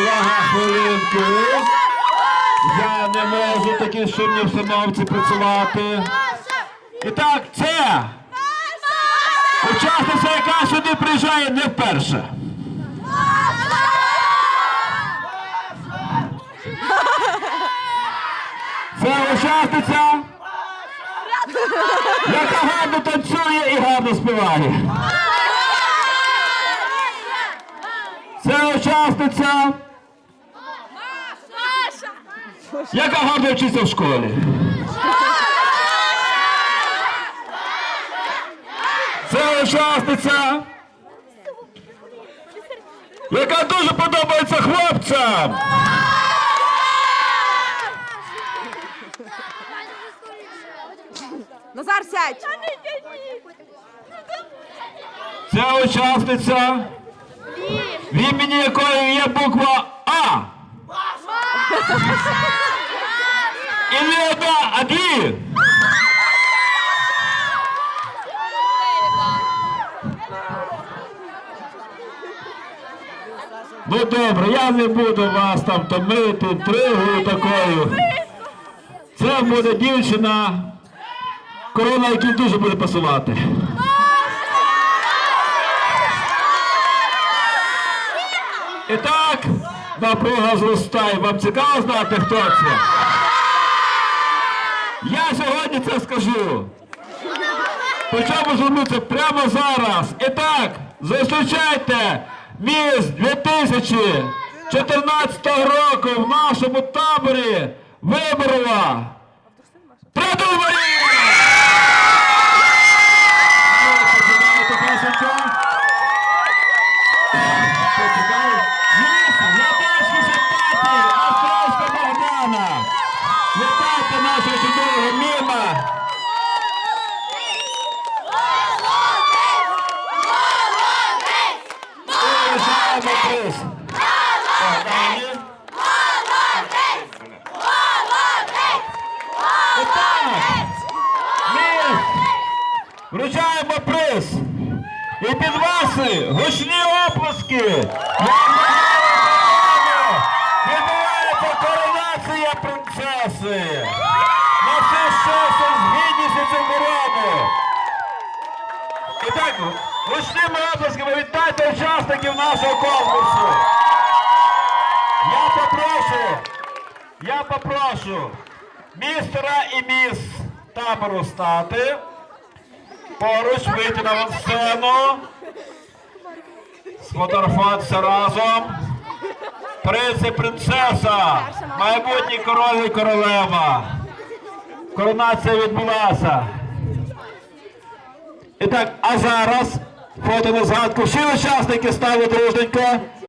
увага, хвилинку. Я не можу такі шумні обстановці працювати. І так, це учасниця, яка сюди приїжджає не вперше. Це учасниця, яка гарно танцює і гарно співає. Це учасниця, яка гарно вчиться в школі. Це учасниця, яка дуже подобається хлопцям. Назар, сядь! Це учасниця, в імені якої є буква А. І не одна. Ну добре, я не буду вас там томити інтригою такою. Це буде дівчина, корона, якій дуже буде пасувати. І так, напруга зростає. Вам цікаво знати, хто це? Я сьогодні це скажу. Почому звернутися прямо зараз. І так, зустрічайте міс 2014 року в нашому таборі Виборова. Вручаємо приз. Богдані. Отак. Міс. Вручаємо приз. І під ваші гучні оплески. Відбувається коронація принцеси. На все щастя, з гідністю корону. І так, гучними оплесками вітайте учасників нашого конкурсу. Я попрошу, я попрошу містера і міс табору стати. Поруч вийти на сцену. Сфотографуватися разом. Принц і принцеса. Майбутній король і королева. Коронація відбулася. І так, а зараз на згадку. Всі учасники стали дружненько.